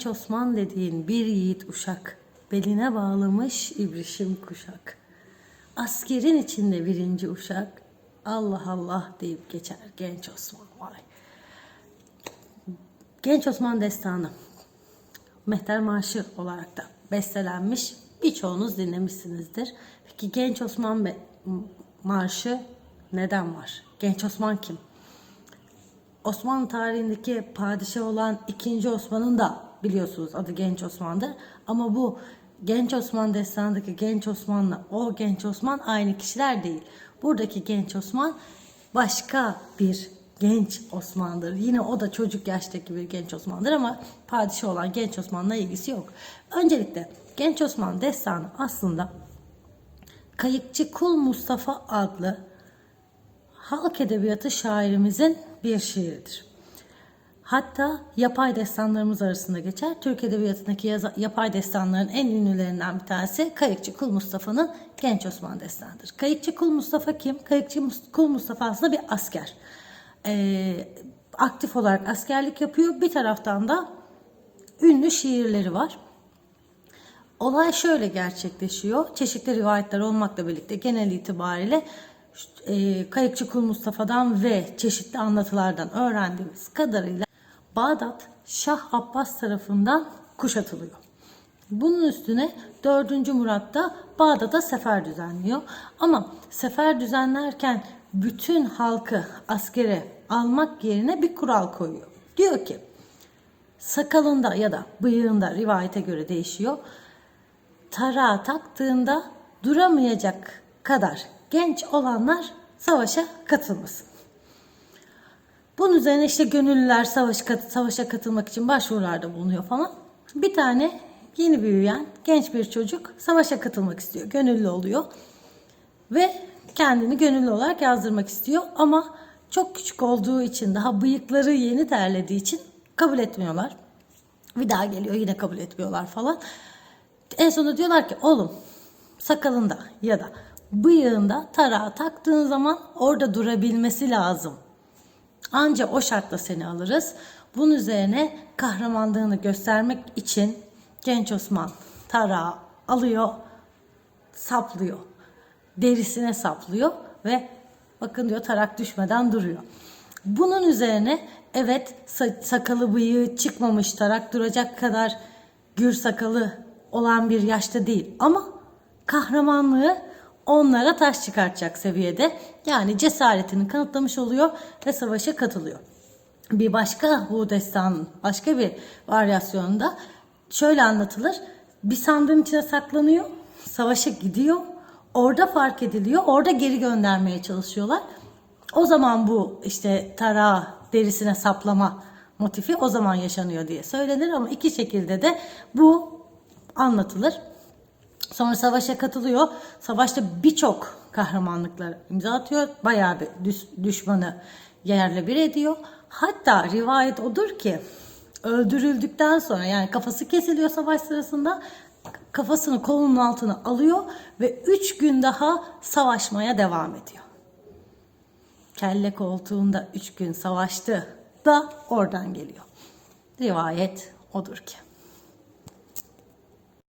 Genç Osman dediğin bir yiğit uşak, beline bağlamış ibrişim kuşak. Askerin içinde birinci uşak, Allah Allah deyip geçer genç Osman vay. Genç Osman destanı, Mehter Marşı olarak da bestelenmiş. Birçoğunuz dinlemişsinizdir. Peki Genç Osman Be- Marşı neden var? Genç Osman kim? Osmanlı tarihindeki padişah olan 2. Osman'ın da biliyorsunuz adı Genç Osman'dır. Ama bu Genç Osman destanındaki Genç Osman'la o Genç Osman aynı kişiler değil. Buradaki Genç Osman başka bir genç Osman'dır. Yine o da çocuk yaştaki bir genç Osman'dır ama padişah olan Genç Osman'la ilgisi yok. Öncelikle Genç Osman destanı aslında Kayıkçı Kul Mustafa adlı halk edebiyatı şairimizin bir şiiridir. Hatta yapay destanlarımız arasında geçer. Türk Edebiyatı'ndaki yaza- yapay destanların en ünlülerinden bir tanesi Kayıkçı Kul Mustafa'nın Genç Osman Destanı'dır. Kayıkçı Kul Mustafa kim? Kayıkçı Kul Mustafa aslında bir asker. Ee, aktif olarak askerlik yapıyor. Bir taraftan da ünlü şiirleri var. Olay şöyle gerçekleşiyor. Çeşitli rivayetler olmakla birlikte genel itibariyle e, Kayıkçı Kul Mustafa'dan ve çeşitli anlatılardan öğrendiğimiz kadarıyla Bağdat Şah Abbas tarafından kuşatılıyor. Bunun üstüne 4. Murat da Bağdat'a sefer düzenliyor. Ama sefer düzenlerken bütün halkı askere almak yerine bir kural koyuyor. Diyor ki sakalında ya da bıyığında rivayete göre değişiyor. Tarağı taktığında duramayacak kadar genç olanlar savaşa katılmasın. Bunun üzerine işte gönüllüler savaş, savaşa katılmak için başvurularda bulunuyor falan. Bir tane yeni büyüyen genç bir çocuk savaşa katılmak istiyor. Gönüllü oluyor. Ve kendini gönüllü olarak yazdırmak istiyor. Ama çok küçük olduğu için daha bıyıkları yeni terlediği için kabul etmiyorlar. Bir daha geliyor yine kabul etmiyorlar falan. En sonunda diyorlar ki oğlum sakalında ya da bıyığında tarağı taktığın zaman orada durabilmesi lazım. Anca o şartla seni alırız. Bunun üzerine kahramanlığını göstermek için genç Osman tarağı alıyor, saplıyor. Derisine saplıyor ve bakın diyor tarak düşmeden duruyor. Bunun üzerine evet sa- sakalı bıyığı çıkmamış tarak duracak kadar gür sakalı olan bir yaşta değil ama kahramanlığı onlara taş çıkartacak seviyede yani cesaretini kanıtlamış oluyor ve savaşa katılıyor. Bir başka bu destanın başka bir varyasyonunda şöyle anlatılır. Bir sandığın içine saklanıyor, savaşa gidiyor, orada fark ediliyor, orada geri göndermeye çalışıyorlar. O zaman bu işte tarağı derisine saplama motifi o zaman yaşanıyor diye söylenir ama iki şekilde de bu anlatılır. Sonra savaşa katılıyor. Savaşta birçok kahramanlıklar imza atıyor. Bayağı bir düş- düşmanı yerle bir ediyor. Hatta rivayet odur ki öldürüldükten sonra yani kafası kesiliyor savaş sırasında kafasını kolunun altına alıyor ve 3 gün daha savaşmaya devam ediyor. Kelle koltuğunda 3 gün savaştı da oradan geliyor. Rivayet odur ki.